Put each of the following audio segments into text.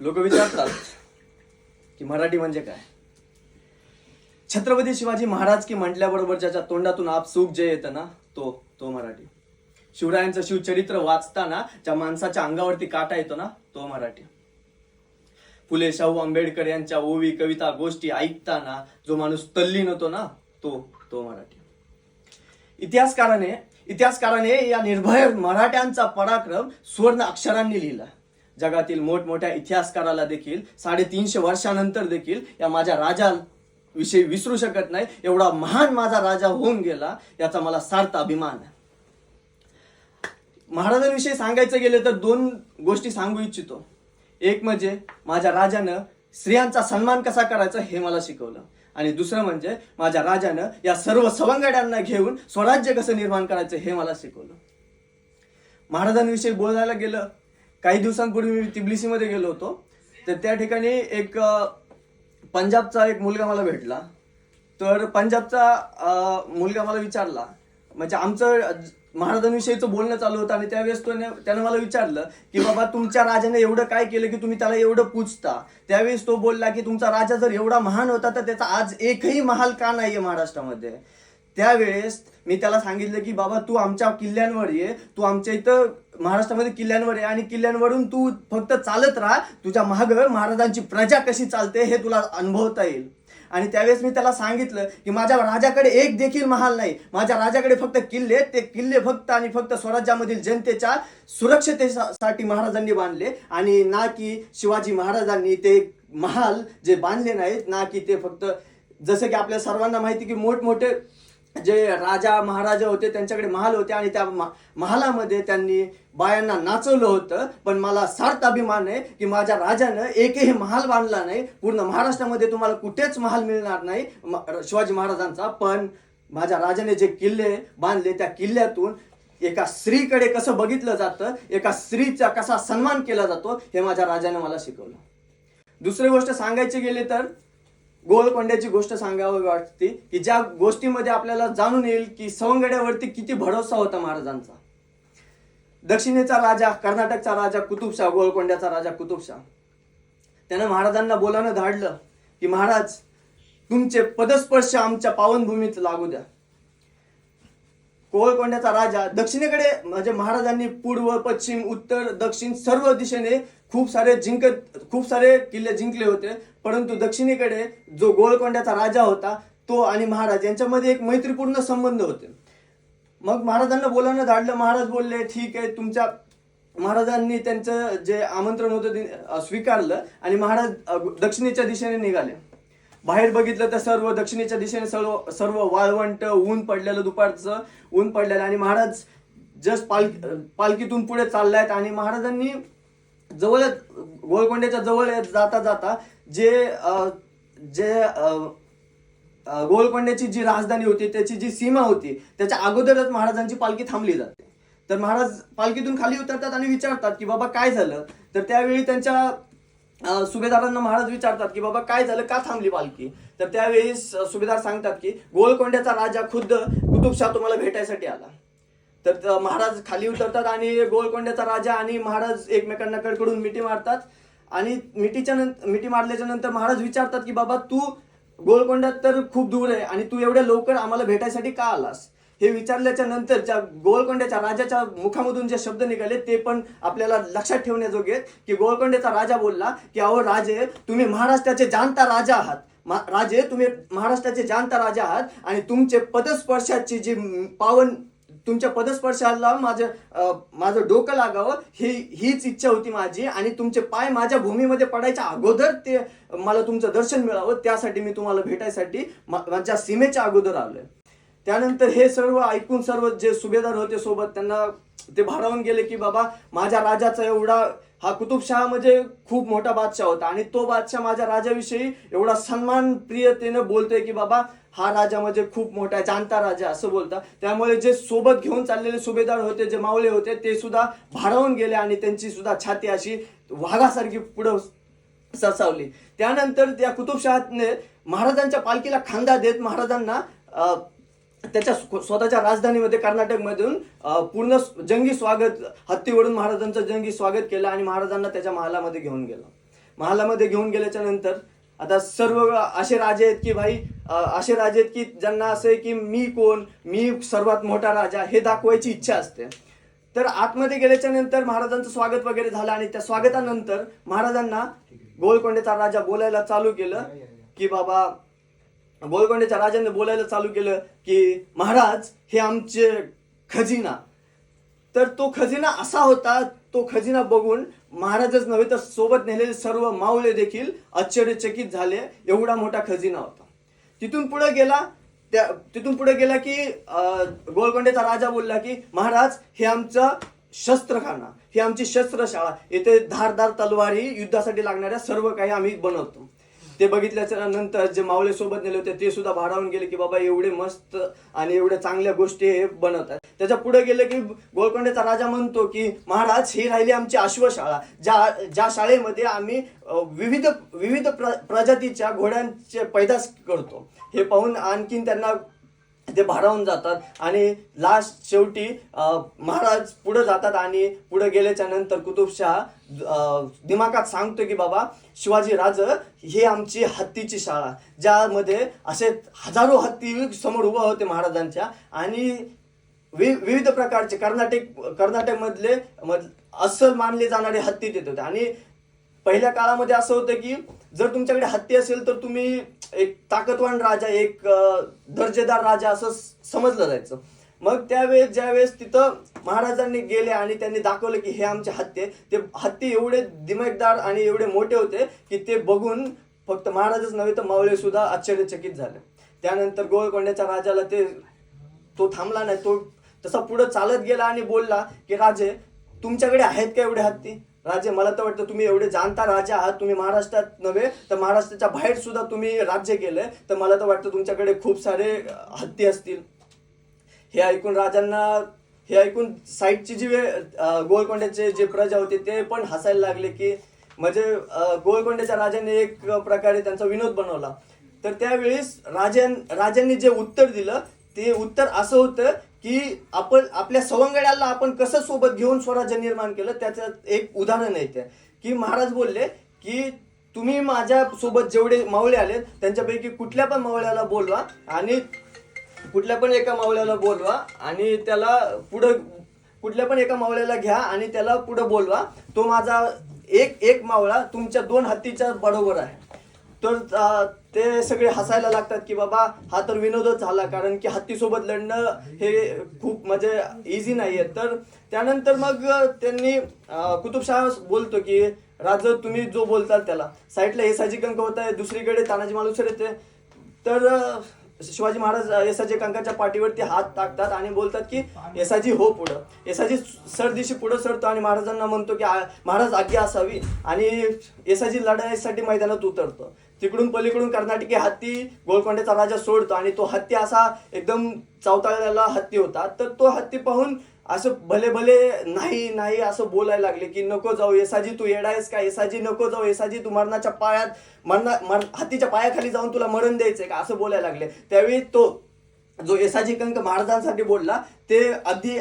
लोक विचारतात की मराठी म्हणजे काय? छत्रपती शिवाजी महाराज की म्हटल्याबरोबर ज्याच्या तोंडातून आप सुख जे येतं ना तो तो मराठी. शिवरायांचं शिवचरित्र वाचताना ज्या माणसाच्या अंगावरती काटा येतो ना तो मराठी. फुले शाहू आंबेडकर यांच्या ओवी कविता गोष्टी ऐकताना जो माणूस तल्लीन होतो ना तो तो मराठी. इतिहासकाराने इतिहासकाराने या निर्भय मराठ्यांचा पराक्रम सुवर्ण अक्षरांनी लिहिला. जगातील मोठमोठ्या इतिहासकाराला देखील साडेतीनशे वर्षानंतर देखील या माझ्या राजा विषयी विसरू शकत नाही. एवढा महान माझा राजा होऊन गेला याचा मला सार्थ अभिमान आहे. महाराजांविषयी सांगायचं गेलं तर दोन गोष्टी सांगू इच्छितो. एक म्हणजे माझ्या राजानं स्त्रियांचा सन्मान कसा करायचा हे मला शिकवलं. आणि दुसरं म्हणजे माझ्या राजानं या सर्व सवंगड्यांना घेऊन स्वराज्य कसं निर्माण करायचं हे मला शिकवलं. महाराजांविषयी बोलायला गेलं काही दिवसांपूर्वी मी तिबलिसीमध्ये गेलो होतो. तर त्या ठिकाणी एक पंजाबचा एक मुलगा मला भेटला. तर पंजाबचा मुलगा मला विचारला. म्हणजे आमचं महाराजांविषयीचं बोलणं चालू होतं आणि त्यावेळेस तो त्यानं मला विचारलं की बाबा तुमच्या राजाने एवढं काय केलं की तुम्ही त्याला एवढं पूजता? त्यावेळेस तो बोलला की तुमचा राजा जर एवढा महान होता तर त्याचा आज एकही महाल का नाहीये महाराष्ट्रामध्ये? त्यावेळेस मी त्याला सांगितलं की बाबा तू आमच्या किल्ल्यांवर ये. तू आमच्या इथं महाराष्ट्रामध्ये किल्ल्यांवर ये आणि किल्ल्यांवरून तू फक्त चालत राहा. तुझ्या महाग महाराजांची प्रजा कशी चालते हे तुला अनुभवता येईल. आणि त्यावेळेस मी त्याला सांगितलं की माझ्या राजाकडे एक देखील महाल नाही. माझ्या राजाकडे फक्त किल्ले ते किल्ले फक्त आणि फक्त स्वराज्यामधील जनतेच्या सुरक्षतेसाठी महाराजांनी बांधले. आणि ना की शिवाजी महाराजांनी ते महाल जे बांधले नाहीत ना की ते फक्त जसं की आपल्या सर्वांना माहिती की मोठमोठे जे राजा महाराजा होते त्यांच्याकडे महाल होते आणि त्या महालामध्ये त्यांनी बायांना नाचवलं होतं. पण मला सार्थ अभिमान आहे की माझ्या राजानं एकही महाल बांधला नाही. पूर्ण महाराष्ट्रामध्ये तुम्हाला कुठेच महाल मिळणार नाही शिवाजी महाराजांचा. पण माझ्या राजाने जे किल्ले बांधले त्या किल्ल्यातून एका स्त्रीकडे कसं बघितलं जातं एका स्त्रीचा कसा सन्मान केला जातो हे माझ्या राजाने मला शिकवलं. दुसरी गोष्ट सांगायची गेली तर गोलकोंड्याची गोष्ट सांगावी वाटते की ज्या गोष्टीमध्ये आपल्याला जाणून येईल की सवंगड्यावरती किती भरोसा होता महाराजांचा. दक्षिणेचा राजा कर्नाटकचा राजा कुतुबशाह गोलकोंड्याचा राजा कुतुबशाह त्यानं महाराजांना बोलानं धाडलं की महाराज तुमचे पदस्पर्श आमच्या पावनभूमीत लागू द्या. गोलकोंड्याचा राजा दक्षिणेकडे म्हणजे महाराजांनी पूर्व पश्चिम उत्तर दक्षिण सर्व दिशेने खूप सारे जिंकत खूप सारे किल्ले जिंकले होते. परंतु दक्षिणेकडे जो गोलकोंड्याचा राजा होता तो आणि महाराज यांच्यामध्ये एक मैत्रीपूर्ण संबंध होते. मग महाराजांना बोलावणं धाडलं. महाराज बोलले ठीक आहे तुमच्या महाराजांनी त्यांचं जे आमंत्रण होतं ते स्वीकारलं आणि महाराज दक्षिणेच्या दिशेने निघाले. बाहेर बघितलं तर सर्व दक्षिणेच्या दिशेने सर्व सर्व वाळवंट ऊन पडलेलं दुपारचं ऊन पडलेलं आणि महाराज जस्ट पाल पालखीतून पुढे चाललायत आणि महाराजांनी जवळच गोलकोंड्याच्या जवळ जाता जाता जे जे गोलकोंड्याची जी राजधानी होती त्याची जी सीमा होती त्याच्या अगोदरच महाराजांची पालखी थांबली जाते. तर महाराज पालखीतून खाली उतरतात आणि विचारतात की बाबा काय झालं? तर त्यावेळी त्यांच्या सुभेदारांना महाराज विचारतात की बाबा काय झालं? का थांबली पालखी? तर त्यावेळी सुभेदार सांगतात की गोलकोंड्याचा राजा खुद्द कुतुबशाह तुम्हाला भेटायसाठी आला. तर महाराज खाली उतरतात आणि गोलकोंड्याचा राजा आणि महाराज एकमेकांना कडकडून मिठी मारतात. आणि मिठीच्या नंतर मिठी मारल्याच्या नंतर महाराज विचारतात की बाबा तू गोलकोंडात तर खूप दूर आहे आणि तू एवढ्या लवकर आम्हाला भेटायसाठी का आलास? हे विचारल्याच्या नंतर ज्या गोलकोंड्याच्या राजाच्या मुखामधून जे शब्द निघाले ते पण आपल्याला लक्षात ठेवण्याजोगे की गोलकोंड्याचा राजा बोलला की अहो राजे तुम्ही महाराष्ट्राचे जाणता राजा आहात. राजे तुम्ही महाराष्ट्राचे जाणता राजा आहात आणि तुमचे पदस्पर्शाची जी पावन तुमच्या पदस्पर्शाला माझं माझं डोकं लागावं ही हीच इच्छा होती माझी आणि तुमचे पाय माझ्या भूमीमध्ये पडायच्या अगोदर ते मला तुमचं दर्शन मिळावं त्यासाठी मी तुम्हाला भेटायसाठी माझ्या सीमेच्या अगोदर आलोय. त्यानंतर हे सर्व ऐकून सर्व जे सुभेदार होते सोबत त्यांना ते भारावून गेले की बाबा माझ्या राजाचा एवढा हा कुतुबशहा म्हणजे खूप मोठा बादशाह होता आणि तो बादशाह माझ्या राजाविषयी एवढा सन्मान प्रियतेनं बोलतोय की बाबा हा राजा म्हणजे खूप मोठा आहे, जाणता राजा असं बोलता त्यामुळे जे सोबत घेऊन चाललेले सुभेदार होते जे मावळे होते ते सुद्धा भारावून गेले आणि त्यांची सुद्धा छाती अशी वाघासारखी पुढं सरसावली. त्यानंतर त्या कुतुबशहाने महाराजांच्या पालखीला खांदा देत महाराजांना त्याच्या स्वतःच्या राजधानीमध्ये कर्नाटकमधून पूर्ण जंगी स्वागत हत्तीवरून महाराजांचं जंगी स्वागत केलं आणि महाराजांना त्याच्या महालामध्ये घेऊन गेला. महालामध्ये घेऊन गेल्याच्यानंतर आता सर्व असे राजे आहेत की भाई असे राजे आहेत की ज्यांना असं आहे की मी कोण मी सर्वात मोठा राजा हे दाखवायची इच्छा असते. तर आतमध्ये गेल्याच्यानंतर महाराजांचं स्वागत वगैरे झालं आणि त्या स्वागतानंतर महाराजांना गोलकोंडेचा राजा बोलायला चालू केलं की बाबा गोलकोंड्याच्या राजाने बोलायला चालू केलं की महाराज हे आमचे खजिना. तर तो खजिना असा होता तो खजिना बघून महाराजच नव्हे तर सोबत नेलेले सर्व माऊले देखील आश्चर्यचकित झाले. एवढा मोठा खजिना होता. तिथून पुढे गेला त्या तिथून पुढे गेला की गोलकोंड्याचा राजा बोलला की महाराज हे आमचं शस्त्रखाना ही आमची शस्त्रशाळा येथे धारदार तलवारी युद्धासाठी लागणाऱ्या सर्व काही आम्ही बनवतो. ते बघितल्याच्या नंतर जे मावळे सोबत नेले होते ते सुद्धा भारावून गेले की बाबा एवढे मस्त आणि एवढ्या चांगल्या गोष्टी हे बनवतात. त्याच्या पुढे गेलं की गोलकोंडेचा राजा म्हणतो की महाराज ही राहिली आमची अश्वशाळा ज्या ज्या शाळेमध्ये आम्ही विविध विविध प्र प्रजातीच्या घोड्यांचे पैदास करतो. हे पाहून आणखीन त्यांना ते भारावून जातात आणि लास्ट शेवटी महाराज पुढे जातात आणि पुढे गेल्याच्यानंतर कुतुबशाह दिमागात सांगतो की बाबा शिवाजी राज ही आमची हत्तीची शाळा ज्यामध्ये असे हजारो हत्ती समोर उभा होते महाराजांच्या आणि वि विविध प्रकारचे कर्नाटक कर्नाटकमधले मध अस्सल मानले जाणारे हत्ती देत होते. आणि पहिल्या काळामध्ये असं होतं की जर तुमच्याकडे हत्ती असेल तर तुम्ही एक ताकदवान राजा एक दर्जेदार राजा असं समजलं जायचं. मग त्यावेळेस ज्यावेळेस तिथं महाराजांनी गेले आणि त्यांनी दाखवलं की हे आमचे हत्ती ते हत्ती एवढे दिमागदार आणि एवढे मोठे होते की ते बघून फक्त महाराजच नव्हे तर मावळे सुद्धा आश्चर्यचकित झाले. त्यानंतर गोळकोंड्याच्या राजाला ते तो थांबला नाही तो तसा पुढं चालत गेला आणि बोलला की राजे तुमच्याकडे आहेत का एवढे हत्ती? राजे मला तर वाटतं तुम्ही एवढे जाणता राजा आहात तुम्ही महाराष्ट्रात नव्हे तर महाराष्ट्राच्या बाहेर सुद्धा तुम्ही राज्य केलंय. तर मला तर वाटतं तुमच्याकडे खूप सारे हत्ती असतील. हे ऐकून राजांना हे ऐकून साईडची जी गोलकोंड्याचे जे प्रजा होते ते पण हसायला लागले की म्हणजे गोलकोंड्याच्या राजाने एक प्रकारे त्यांचा विनोद बनवला. तर त्यावेळेस राजां राजांनी जे उत्तर दिलं ते उत्तर असं होतं की आपण आपल्या सवंगड्याला आपण कसं सोबत घेऊन स्वराज्य निर्माण केलं त्याचं एक उदाहरण आहे ते. की महाराज बोलले की तुम्ही माझ्या सोबत जेवढे मावळे आले त्यांच्यापैकी कुठल्या पण मावळ्याला बोलवा आणि कुठल्या पण एका मावळ्याला बोलवा आणि त्याला पुढं कुठल्या पण एका मावळ्याला घ्या आणि त्याला पुढं बोलवा. तो माझा एक एक मावळा तुमच्या दोन हत्तीच्या बरोबर आहे. तर ते सगळे हसायला लागतात की बाबा हा तर विनोदच झाला कारण की हत्तीसोबत लढणं हे खूप म्हणजे इझी नाही आहे तर त्यानंतर मग त्यांनी कुतुबशाह बोलतो की राजा तुम्ही जो बोलताल त्याला. साईडला येसाजी कंक होत आहे दुसरीकडे तानाजी मालुसर येते तर शिवाजी महाराज एसाजी येसाजी कंकाच्या पाठीवरती हात टाकतात आणि बोलतात की येसाजी हो पुढं. येसाजी सरदिशी पुढं सरतो आणि महाराजांना म्हणतो की महाराज आज्ञा असावी. आणि येसाजी लढाईसाठी मैदानात उतरतो. तिकडून पलीकडून कर्नाटकी हत्ती गोलकोंड्याचा राजा सोडतो आणि तो हत्ती असा एकदम चावताळलेला हत्ती होता. तर तो हत्ती पाहून असं भले भले नाही नाही असं बोलायला लागले की नको जाऊ येसाजी तू येडायस का? येसाजी नको जाऊ येसाजी तू मरणाच्या पायात मरणा मर हत्तीच्या पायाखाली जाऊन तुला मरण द्यायचंय का? असं बोलायला लागले. त्यावेळी तो जो येसाजी कंक महाराजांसाठी बोलला ते अगदी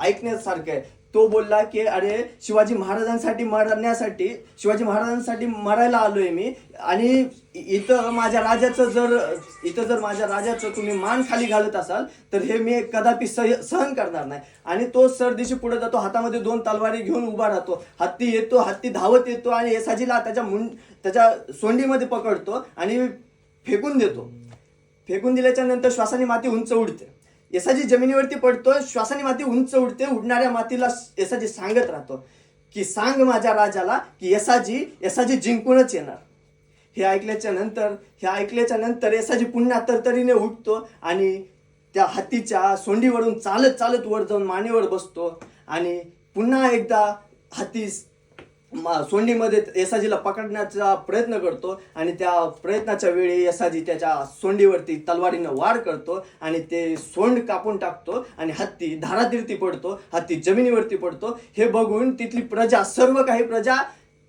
ऐकण्यासारखं आहे. तो बोलला की अरे शिवाजी महाराजांसाठी मरण्यासाठी शिवाजी महाराजांसाठी मरायला आलोय मी आणि इथं माझ्या राजाचं जर इथं जर माझ्या राजाचं तुम्ही मान खाली घालत असाल तर हे मी कदापि सह सहन करणार नाही. आणि तो सरदिशी पुढे जातो हातामध्ये दोन तलवारी घेऊन उभा राहतो. हत्ती येतो हत्ती धावत येतो आणि येसाजीला त्याच्या मुंड त्याच्या सोंडीमध्ये पकडतो आणि फेकून देतो. फेकून दिल्याच्या नंतर श्वासाने माती उंच उडते. येसाजी जमिनीवरती पडतो श्वासाने माती उंच उडते उडणाऱ्या मातीला येसाजी सांगत राहतो की सांग माझ्या राजाला की येसाजी येसाजी जिंकूनच येणार. हे ऐकल्याच्या नंतर हे ऐकल्याच्या नंतर येसाजी पुन्हा तरतरीने उठतो आणि त्या हत्तीच्या सोंडीवरून चालत चालत वर जाऊन मानेवर बसतो आणि पुन्हा एकदा हत्ती सोंडीमध्ये येसाजीला पकडण्याचा प्रयत्न करतो आणि त्या प्रयत्नाच्या वेळी येसाजी त्याच्या सोंडीवरती तलवारीनं वार करतो आणि ते सोंड कापून टाकतो आणि हत्ती धारातीर्थी पडतो हत्ती जमिनीवरती पडतो. हे बघून तिथली प्रजा सर्व काही प्रजा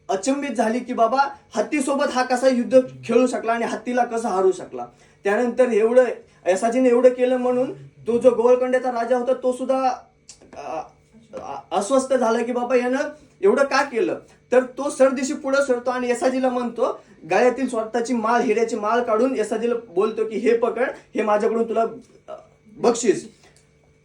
अचंबित झाली की बाबा हत्तीसोबत हा कसा युद्ध खेळू शकला आणि हत्तीला कसा हरू शकला? त्यानंतर एवढं येसाजीने एवढं केलं म्हणून तो जो गोवळकोंड्याचा राजा होता तो सुद्धा अस्वस्थ झाला की बाबा यानं एवढं का केलं? तर तो सरदेशी पुढे सरतो आणि यसाजीला म्हणतो गळ्यातील स्वतःची माळ हिऱ्याची माळ काढून यसाजीला बोलतो की हे पकड हे माझ्याकडून तुला बक्षीस.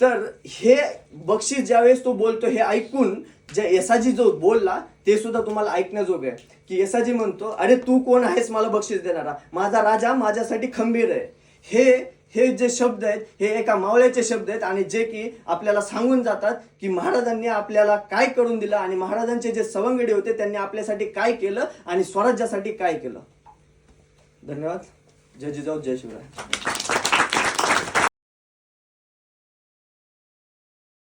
तर हे बक्षीस ज्यावेळेस तो बोलतो हे ऐकून जे यसाजी जो बोलला ते सुद्धा तुम्हाला ऐकण्याजोगं आहे. की यसाजी म्हणतो अरे तू कोण आहेस मला बक्षीस देणारा? माझा राजा माझ्यासाठी खंबीर आहे. हे हे जे शब्द आहेत हे एका मावळ्याचे शब्द आहेत आणि जे की आपल्याला सांगून जातात की महाराजांनी आपल्याला काय करून दिलं आणि महाराजांचे जे सवंगडी होते त्यांनी आपल्यासाठी काय केलं आणि स्वराज्यासाठी काय केलं. धन्यवाद. जय जिजाऊ जय शिवराय.